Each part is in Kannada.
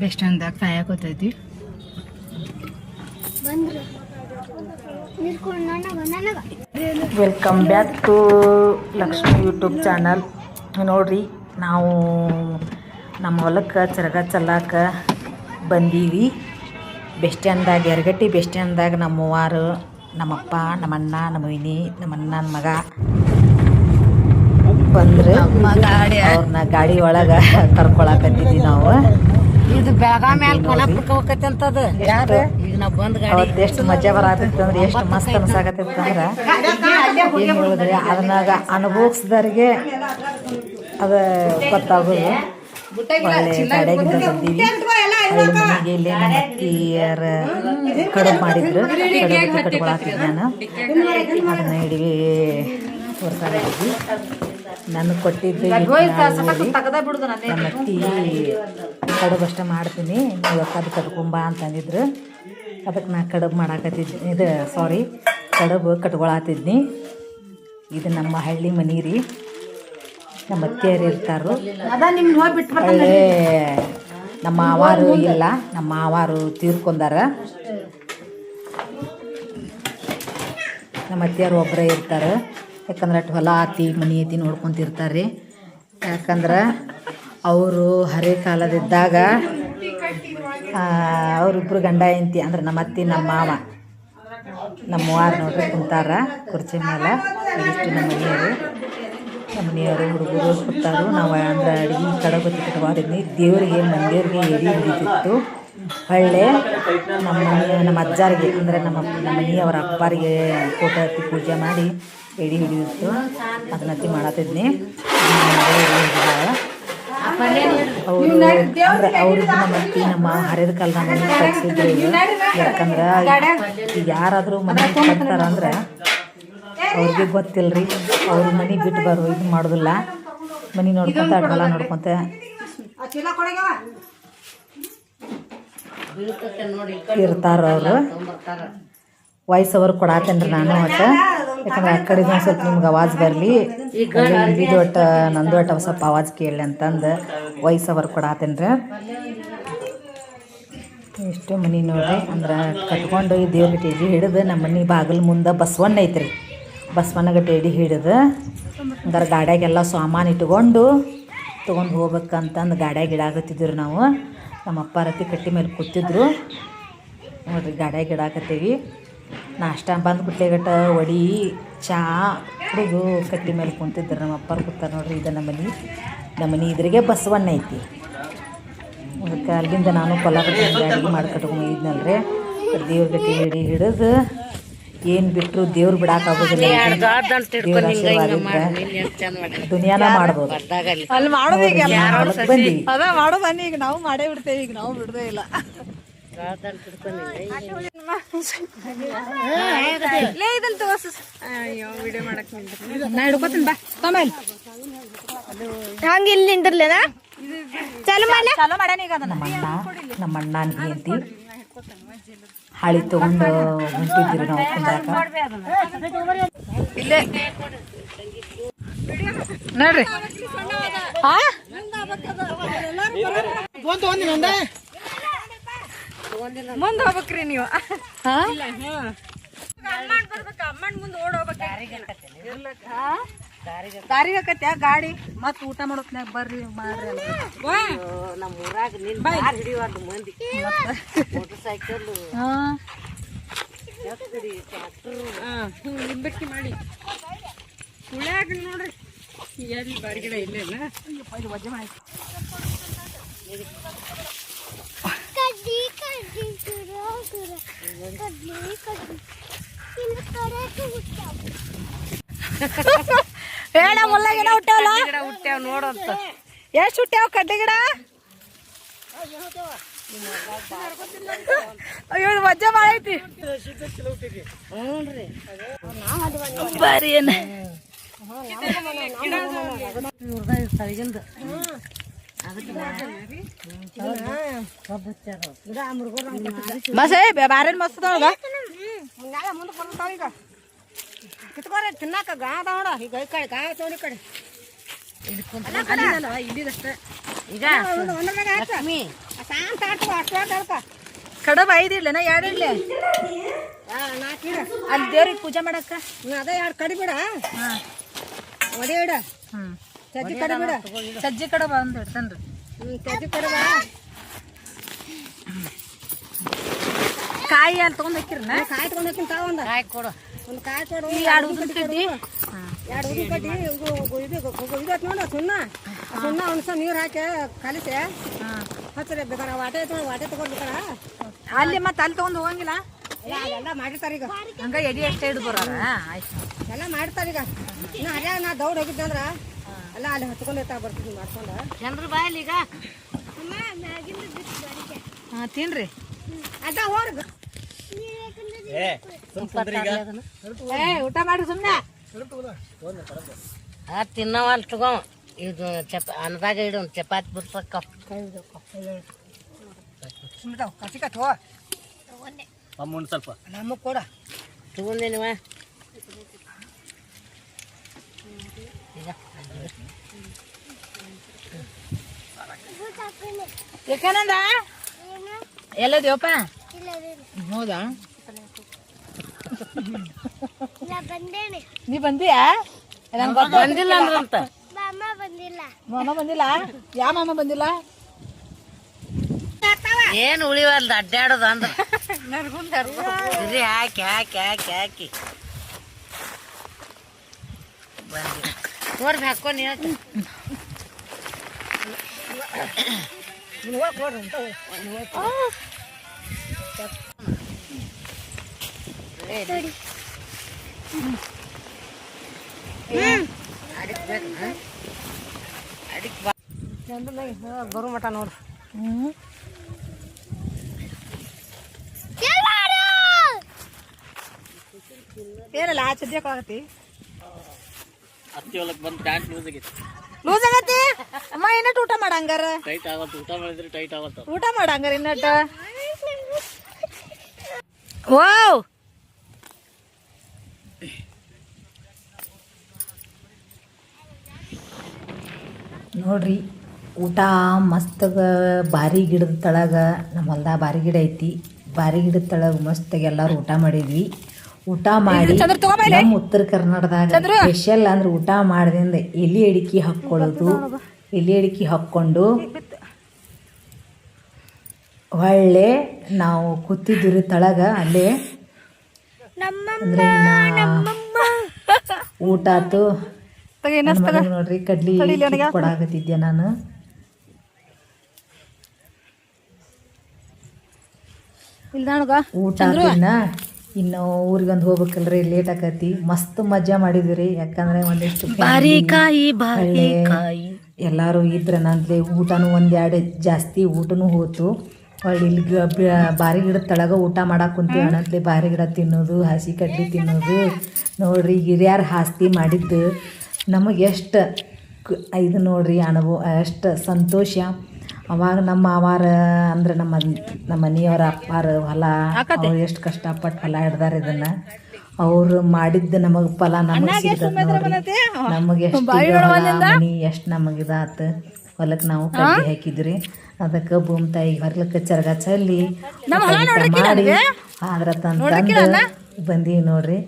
ಬೆಸ್ಟ್ ಅಂದಾಗ ಕಾಯಕೋತೈತಿ welcome back to Lakshmi YouTube channel ನೋಡ್ರಿ ನಾವು ನಮ್ಮ ಹೊಲಕ್ಕೆ ಚರಗ ಚಲ್ಲಾಕ ಬಂದೀವಿ. ಬೆಸ್ಟ್ ಅಂದಾಗ ಎರಗಟ್ಟಿ ಬೆಸ್ಟ್ ಅಂದಾಗ ನಮ್ಮ ಅವ್ವಾರು ನಮ್ಮಪ್ಪ ನಮ್ಮಣ್ಣ ನಮ್ಮ ವಿನಿ ನಮ್ಮ ಅಣ್ಣನ ಮಗ ಬಂದ್ರೆ ಅವ್ರನ್ನ ಗಾಡಿ ಒಳಗೆ ಕರ್ಕೊಳಕತ್ತಿದ್ವಿ ನಾವು. ಇದು ಬೆಳಗಾವ್ ಮ್ಯಾಲ ಕೊಲ್ಲಾಪುರಕ್ಕೆ ಅಂತ ಅದು ಯಾರು ಈಗ ನಾವು ಬಂದ್ ಗಾಡಿ ಅವತ್ತು ಎಷ್ಟು ಮಜಾ ಬರತ್ತಿತ್ತು ಅಂದ್ರೆ ಎಷ್ಟು ಮಸ್ತ್ ಅನ್ಸಾಕತ್ತಿತ್ತು ಅಂದ್ರೆ ಏನು ಹೇಳಿದ್ರಿ? ಅದನ್ನಾಗ ಅನುಭವಿಸಿದವ್ರಿಗೆ ಅದ ಗೊತ್ತಾಗೋದು. ಒಳ್ಳೆ ಗಾಡಿಯಾಗಿಂದ ಬಂದೀವಿ. ಮನೆಗೆ ಇಲ್ಲೇ ನಮ್ಮ ಅತ್ತಿಯರ ಕಡುಬು ಮಾಡಿದ್ರು. ಕಡುಬು ಕಟ್ಕೊಳತ್ತಿದ್ ನಾನು. ಅದನ್ನ ಹಿಡಿವಿ ತೋರ್ಸಾಕತ್ತಿದ್ವಿ ನನಗೆ ಕೊಟ್ಟಿದ್ದು ನಮ್ಮ ಅತ್ತಿ ಕಡುಬು ಅಷ್ಟೇ ಮಾಡ್ತೀನಿ. ನೀವು ಅದು ಕಟ್ಕೊಂಬ ಅಂತಂದಿದ್ರು. ಅದಕ್ಕೆ ನಾ ಕಡುಬು ಮಾಡಾಕತ್ತಿದ್ದೆ ಇದು ಸಾರಿ ಕಡುಬು ಕಟ್ಕೊಳತ್ತಿದ್ನಿ ಇದು ನಮ್ಮ ಹಳ್ಳಿ ಮನೆ ರೀ ನಮ್ಮ ಅತ್ತಿಯರು ಇರ್ತಾರು. ಒಳ್ಳೆ ನಮ್ಮ ಮಾವಾರು ಇಲ್ಲ. ನಮ್ಮ ಮಾವಾರು ತೀರ್ಕೊಂಡಾರ. ನಮ್ಮ ಅತ್ತಿಯರು ಒಬ್ಬರೇ ಇರ್ತಾರೆ. ಯಾಕಂದ್ರೆ ಅಟ್ ಹೊಲ ಆತಿ ಮನೆ ಐತಿ ನೋಡ್ಕೊಂತಿರ್ತಾರೆ. ಯಾಕಂದ್ರೆ ಅವರು ಹರೇ ಕಾಲದಿದ್ದಾಗ ಅವರಿಬ್ಬರು ಗಂಡ ಹೆಂಡ್ತಿ, ಅಂದ್ರೆ ನಮ್ಮ ಅತ್ತಿ, ನಮ್ಮ ಮಾವ, ನಮ್ಮ ವಾರು ನೋಡ್ರಿ ಕುಂತಾರ ಕುರ್ಚಿ ಮೇಲೆ ಇದಿಷ್ಟು ನಮ್ಮ ಮನೆಯವರು. ನಮ್ಮ ಮನೆಯವರು ಹುಡುಗರು ಕೂತಾರು. ನಾವು ಅಂದ್ರೆ ಅಡುಗೆ ಕಡೆ ಕಟ್ಕೊಂಡಿದ್ನಿ ದೇವರಿಗೆ ಮಂದಿರಿಗೆ ಎಡಿ ಹಿಡಿದಿತ್ತು. ಹೊಳ್ಳೆ ನಮ್ಮ ಮನೆಯ ನಮ್ಮ ಅಜ್ಜಾರಿಗೆ, ಅಂದರೆ ನಮ್ಮ ನಮ್ಮ ಮನೆಯವರ ಅಪ್ಪಾರಿಗೆ ಫೋಟೋ ಹತ್ತಿ ಪೂಜೆ ಮಾಡಿ ಎಡಿ ಹಿಡಿದಿತ್ತು. ಅದನ್ನ ಮಾಡತ್ತಿದ್ನಿ. ಅವರು ಅಂದ್ರೆ ಅವ್ರಿಗೆ ನಮ್ಮ ಹರಿದ ಕಾಲದಾಗ ಮನೆ ಕಟ್ಸಿದ್ರು ಯಾಕಂದ್ರೆ ಯಾರಾದರೂ ಮನೆ ಕೊಡ್ತಾರ ಅಂದ್ರೆ ಅವ್ರಿಗೆ ಗೊತ್ತಿಲ್ರಿ. ಅವ್ರ ಮನೆ ಬಿಟ್ಟು ಬರೋ ಇದು ಮಾಡೋದಿಲ್ಲ. ಮನೆ ನೋಡ್ಕೊಂತ ಹೊಲ ನೋಡ್ಕೊಂತ. ಇರ್ತಾರ ಅವರು. ವಯಸ್ಸವರು ಕೊಡಾತೇನ್ರಿ ನಾನು ಒಟ್ಟು ಯಾಕಂದ್ರೆ ಆ ಕಡೆ ಒಂದು ಸ್ವಲ್ಪ ನಿಮ್ಗೆ ಆವಾಜ್ ಬರಲಿ. ಇದು ಒಟ್ಟು ನಂದು ಒಟ್ಟು ಸ್ವಲ್ಪ ಆವಾಜ್ ಕೇಳಲಿ ಅಂತಂದು ವಯಸ್ಸವರು ಕೊಡಾತೇನ್ರಿ. ಎಷ್ಟು ಮನೆ ನೋಡ್ರಿ ಅಂದ್ರೆ ಕಟ್ಕೊಂಡು ಈ ದೇವ್ರ ಗಟ್ಟಿ ಎಡಿ ಹಿಡಿದು ನಮ್ಮ ಮನೆ ಬಾಗಿಲು ಮುಂದೆ ಬಸವಣ್ಣ ಐತ್ರಿ. ಬಸವಣ್ಣ ಗಟ್ಟಿ ಎಡಿ ಹಿಡಿದು ಅಂದ್ರೆ ಗಾಡ್ಯಾಗೆಲ್ಲ ಸಾಮಾನು ಇಟ್ಕೊಂಡು ತೊಗೊಂಡು ಹೋಗ್ಬೇಕಂತಂದು ಗಾಡ್ಯಾಗ ಇಡಾಕತ್ತಿದ್ರು ನಾವು. ನಮ್ಮ ಅಪ್ಪ ರತಿ ಕಟ್ಟಿ ಮೇಲೆ ಕೂತಿದ್ರು. ನೋಡ್ರಿ ಗಾಡ್ಯಾಗ ಇಡಾಕತ್ತೀವಿ ನಾಷ್ಟ ಬಂದು ಕುಟ್ಲೆಗಟ್ಟ ವಡಿ ಚಾ ಕುಡಿದು ಕಟ್ಟಿ ಮೇಲೆ ಕುಂತಿದ್ರು ನಮ್ಮ ಅಪ್ಪಾರು ಕೂತಾರೆ ನೋಡ್ರಿ ಇದು ನಮ್ಮ ಮನೆ. ನಮ್ಮ ಮನೆ ಇದ್ರಿಗೆ ಬಸವಣ್ಣ ಐತಿ. ಅದಕ್ಕೆ ಅಲ್ಲಿಂದ ನಾನು ಕೊಲ್ಲಾಪುರ ಅಡುಗೆ ಮಾಡಿ ರೀ ದೇವ್ರ ಗಟ್ಟಿ ಹಿಡಿ ಹಿಡಿದು ಏನು ಬಿಟ್ಟರು ದೇವ್ರು ಬಿಡಾಕಾಗೋದಿಲ್ಲ ದುನಿಯಾನ ಮಾಡ್ಬೋದು. ಅಲ್ಲಿ ಮಾಡೋದು ಈಗ ಬಂದೀವಿ ಅದ ಮಾಡೋದು ಈಗ ನಾವು ಮಾಡೇ ಬಿಡ್ತೇವೆ ಈಗ ನಾವು ಬಿಡದೇ ಇಲ್ಲ. ಲೇ ಇದನ್ನ ತಗೋಸ ಅಯ್ಯೋ ವಿಡಿಯೋ ಮಾಡಕ್ ನಾ ಹಿಡ್ಕೋತೀನಿ ಬಾ ತಮೇಲ್. ಹಂಗ ಇಲ್ಲಿ ನಿಂದಿರ್ಲೇನಾ? ಚಾಲು ಮಾಡ. ಚಾಲೋ ಮಾಡ್ಯಾನ ಈಗ ಅದನ್ನ. ನಮ್ಮ ಅಣ್ಣ ಹೆಂಡತಿ ಹಾಳಿ ತೊಗೊಂಡು ಹೊಂಟಿದ್ದೀರಿ ನಾವು ಕುಂದ್ರಾಕ ಇಲ್ಲೇ. ನೋಡ್ರಿ. ಹಾ ಮುಂದೆ ಹೋಗ್ಬೇಕ್ರಿ ನೀವು. ದಾರಿಗೆ ಗಾಡಿ? ಮತ್ ಊಟ ಮಾಡೋತ್ನ್ಯಾಗ ಬರ್ರಿ ಮಾಡ್ರಿ ನಮ್ಮ ಊರಾಗ ಹಿಡಿಯುವಂತ ಮಂದಿ. ಮೋಟರ್ ಸೈಕಲ್ ನಿಂಬೆಕಿ ಮಾಡಿ. ಹುಳ್ಯಾಗ ನೋಡ್ರಿ. ಎಲ್ಲಿ ಬಾರಿಗಿಡ ಇಲ್ಲೇನ ಕಡ್ಡಿ ಮಾಡಿ ಸುರ ಮುಲ್ಲ ಗಿಡ ಹೇಳ ಹುಟ್ಟಾವಲ್ಲ ಗಿಡ ಹುಟ್ಟ್ಯಾವ ನೋಡಂತ ಎಷ್ಟು ಹುಟ್ಟ್ಯಾವ ಕಡ್ಡಿ ಗಿಡ? ಅಯ್ಯೋ ಮಜ್ಜ ಭಾಳ ಮಾಡೈತಿ ಬರ್ರಿ ಏನ? ಮಸೇ ಬ್ಯಾರೆ ಮಸ್ತ್ ಅದಾವ ಮುಂದೆ ಬರ್ತಾವ ಈಗ ಕಿತ್ಕೋರಿ ತಿನ್ನಾಕ ಗಾ ಅದಾವ ನೋಡ ಈಗ ಈ ಕಡೆ ಗಾ ತೋಡಿ ಕಡೆ ಕಡಬ ಐದಿರ್ಲೇನ ಎರಡು ಅಲ್ಲಿ ದೇವ್ರಿಗೆ ಪೂಜೆ ಮಾಡಕ್ಕ? ಅದೇ ಎರಡು ಕಡಿಬಿಡ ಒಡೆ ಇಡ ಹ್ಞೂ ಸಜ್ಜಿ ಕಡಿಬಿಡ ಸಜ್ಜಿ ಕಡೆ ಬಂದು ಇಡ್ತೇನ್ರಿ ಹ್ಞೂ ಕಡೆ ಬಾ. ಕಾಯಿ ಅಲ್ಲಿ ತೊಗೊಂಡು ಹಾಕಿರನ? ಕಾಯಿ ತಗೊಂಡ್ ಹೋಗ್ತೀನಿ ತಾವಂದ ಕಾಯಿ ಕೊಡು. ಒಂದು ಕಾಯಿ ಕೊಡು ಈ ಎರಡು ಉದ್ದಿನ ಕಡ್ಡಿ ಎರಡು ಉದ್ದಿನ ಕಡ್ಡಿ ಇದು ಇದು ನೋಡು ಸುಣ್ಣ. ಸುಣ್ಣ ಒಂದ್ಸ ನೀರು ಹಾಕಿ ಕಲಿಸಿ. ಹಚ್ಚರಿ ಬೇಕಾರೆ ವಾಟೆ ತಗೊಂಡು ವಾಟೆ ತಗೊಂಡ್ಬೇಕಾರ ಅಲ್ಲಿ ಮತ್ತೆ ಅಲ್ಲಿ ತೊಗೊಂಡು ಹೋಗಂಗಿಲ್ಲ? ಎಲ್ಲ ಮಾಡಿರ್ತಾರೆ ಈಗ. ಹಂಗ ಎಡಿ ಅಷ್ಟೇ ಹಿಡ್ದು ಬರೋರ. ಆಯ್ತು. ಎಲ್ಲ ಮಾಡ್ತಾರೆ ಈಗ. ನಾ ಹರ್ಯಾಗ ನಾ ದೌಡ್ ಹೋಗಿದ್ದೆ ಅಂದ್ರ ಎಲ್ಲ ಅಲ್ಲಿ ಹಚ್ಕೊಂಡಿರ್ತಾರ ಬರ್ತೀನಿ ಮಾಡ್ಕೊಂಡು. ಜನರು ಬಾಯಲ್ಲಿ ಈಗ ಅಮ್ಮ ಹಾಂ ತಿನ್ರಿ. ಅದ ಹೋರ್ಗ. ಏ ಊಟ ಮಾಡಿ ಸುಮ್ಮನೆ ಆ ಅಲ್ಲಿ ತಗೋ. ಇದು ಚಪ ಅನ್ನದಾಗ ಇಡು ಚಪಾತಿ ಬಿಡ್ಸಕ್ಕ ಸುಮ್ಮನೆ ಕಸಿ ಕಟ್ಟೋ ಅಮ್ಮನ್ ಸ್ವಲ್ಪ. ನಮಗೆ ಕೊಡ. ತಗೊಂದೇನಿವ ಇಲ್ಲ ಇಲ್ಲ ಹೌದಾ? ನೀ ಬಂದಿಯಾ? ಬಂದಿಲ್ಲ ಅಂದ್ರಂತ. ಮಾಮ ಬಂದಿಲ್ಲ. ಮಾಮ ಬಂದಿಲ್ಲ? ಯಾವ ಮಾಮ ಬಂದಿಲ್ಲ? ಏನು ಉಳಿವಲ್ದ ಅಡ್ಡಾಡೋದು ಅಂದ್ರೆ. ಹಾಕಿ ಹಾಕಿ ಹಾಕಿ ಹಾಕಿ. ಹಾಕಿ ಬಂದಿ ನೋಡ್ರಿ ಹಾಕೊಂಡು ಹೇಳ್ತೀನಿ ಬರೋ ಮಟ ನೋಡು ಹ್ಞೂ ಏನಲ್ಲ ಆ ಸದ್ಯಕ್ಕೆ ಆಗತ್ತಿ ಅತ್ತಿ ಹೊಲಕ್ ಬಂದು ಪ್ಯಾಂಟ್ ಲೂಸ್ ಆಗೈತಿ. ಲೂಸ್ ಆಗತ್ತಿ ಅಮ್ಮ ಏನಟ್ ಊಟ ಮಾಡಂಗಾರ ಟೈಟ್ ಆಗತ್ತ ಊಟ ಮಾಡಿದ್ರೆ ಟೈಟ್ ಆಗತ್ತ ಊಟ ಮಾಡಂಗಾರ ಇನ್ನಟ್ಟು ವಾವ್ ನೋಡ್ರಿ ಊಟ ಮಸ್ತಗ ಬಾರಿ ಗಿಡದ ತಳಗ ನಮ್ಮ ಹೊಲ್ದಾಗ ಬಾರಿ ಗಿಡ ಐತಿ. ಬಾರಿ ಗಿಡದ ತಳಗ ಮಸ್ತಾಗಿ ಎಲ್ಲರೂ ಊಟ ಮಾಡಿದ್ವಿ. ಊಟ ಮಾಡಿ ನಮ್ಮ ಉತ್ತರ ಕರ್ನಾಟಕದಾಗ ಸ್ಪೆಷಲ್ ಅಂದ್ರೆ ಊಟ ಮಾಡ್ದಿಂದ ಎಲೆ ಅಡಿಕೆ ಹಾಕ್ಕೊಳ್ಳೋದು ಎಲೆ ಅಡಿಕೆ ಹಾಕ್ಕೊಂಡು ಹೊಳ್ಳೆ ನಾವು ಕೂತಿದ್ದೀರಿ ತಳಗ ಅಲ್ಲೇ. ಅಂದ್ರೆ ಊಟ ಆತು. ನೋಡ್ರಿ ಕಡ್ಲಿ ಕೊಡಾಕತ್ತಿದ್ಯ ಕೊಡಾಕತ್ತಿದ್ದೆ ನಾನು. ಊಟ ಇನ್ನು ಊರಿಗೊಂದು ಹೋಗ್ಬೇಕಲ್ರಿ ಲೇಟ್ ಆಕತಿ. ಮಸ್ತ್ ಮಜಾ ಮಾಡಿದಿರಿ ಯಾಕಂದ್ರೆ ಒಂದಿಷ್ಟು ಎಲ್ಲಾರು ಇದ್ರ ನಂದ್ಲೆ ಊಟನೂ ಒಂದೆರಡು ಜಾಸ್ತಿ ಊಟನು ಹೋತು. ಹೊಳ್ಳಿ ಇಲ್ಲಿ ಬಾರಿ ಗಿಡದ ತಳಗ ಊಟ ಮಾಡಾಕ್ ಕುಂತೀವಿ. ಅಣತ್ಲೆ ಬಾರಿ ಗಿಡ ತಿನ್ನೋದು ಹಸಿ ಕಡ್ಲಿ ತಿನ್ನೋದು. ನೋಡ್ರಿ ಹಿರಿಯರ್ ಹಾಸ್ತಿ ಮಾಡಿದ್ದು. ನಮಗೆ ಎಷ್ಟು ಇದು ನೋಡ್ರಿ ಅನುಭವ ಎಷ್ಟು ಸಂತೋಷ. ಅವಾಗ ನಮ್ಮ ಅವಾರ ಅಂದ್ರೆ ನಮ್ಮ ನಮ್ಮ ಮನೆಯವರ ಅಪ್ಪಾರ ಹೊಲ ಅವ್ರು ಎಷ್ಟು ಕಷ್ಟಪಟ್ಟು ಹೊಲ ಹಿಡ್ದಾರ ಇದನ್ನ. ಅವ್ರು ಮಾಡಿದ್ದ ನಮಗೆ ಫಲ ನಮಗೆ ನಮಗೆ ಎಷ್ಟು ಮನಿ ಎಷ್ಟು ನಮಗೆ ಇದಾತ. ಹೊಲಕ್ಕೆ ನಾವು ಕಡ್ಡಿ ಹಾಕಿದ್ರಿ. ಅದಕ್ಕೆ ಭೂಮಿ ತಾಯಿ ಹೊರ್ಲಕ್ಕೆ ಚರ್ಗ ಚಲ್ಲಿ ಮಾಡಿ ಆದ್ರ ತಂದು ಬಂದೀವಿ ನೋಡ್ರಿ.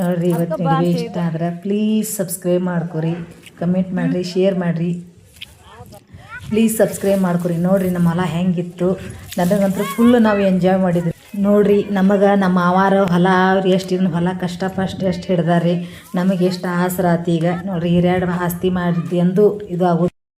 ನೋಡ್ರಿ ಇವತ್ತು ವಿಡಿಯೋ ಇಷ್ಟ ಆದ್ರೆ ಪ್ಲೀಸ್ ಸಬ್ಸ್ಕ್ರೈಬ್ ಮಾಡ್ಕೊರಿ. ಕಮೆಂಟ್ ಮಾಡಿರಿ ಶೇರ್ ಮಾಡಿರಿ. ಪ್ಲೀಸ್ ಸಬ್ಸ್ಕ್ರೈಬ್ ಮಾಡ್ಕೊರಿ. ನೋಡ್ರಿ ನಮ್ಮ ಹೊಲ ಹೆಂಗಿತ್ತು. ನನಗಂತೂ ಫುಲ್ ನಾವು ಎಂಜಾಯ್ ಮಾಡಿದ್ವಿ. ನೋಡ್ರಿ ನಮಗೆ ನಮ್ಮ ಆವಾರ ಹೊಲ ಅವ್ರು ಎಷ್ಟು ಹೊಲ ಹೊಲ ಫಸ್ಟ್ ಎಷ್ಟು ಹಿಡ್ದಾರಿ ನಮಗೆ ಎಷ್ಟು ಆಸರ ಆತು ಈಗ. ನೋಡ್ರಿ ಹಿರಿಯಡ್ ಆಸ್ತಿ ಮಾಡಿದ್ದು ಎಂದು ಇದು ಆಗೋದು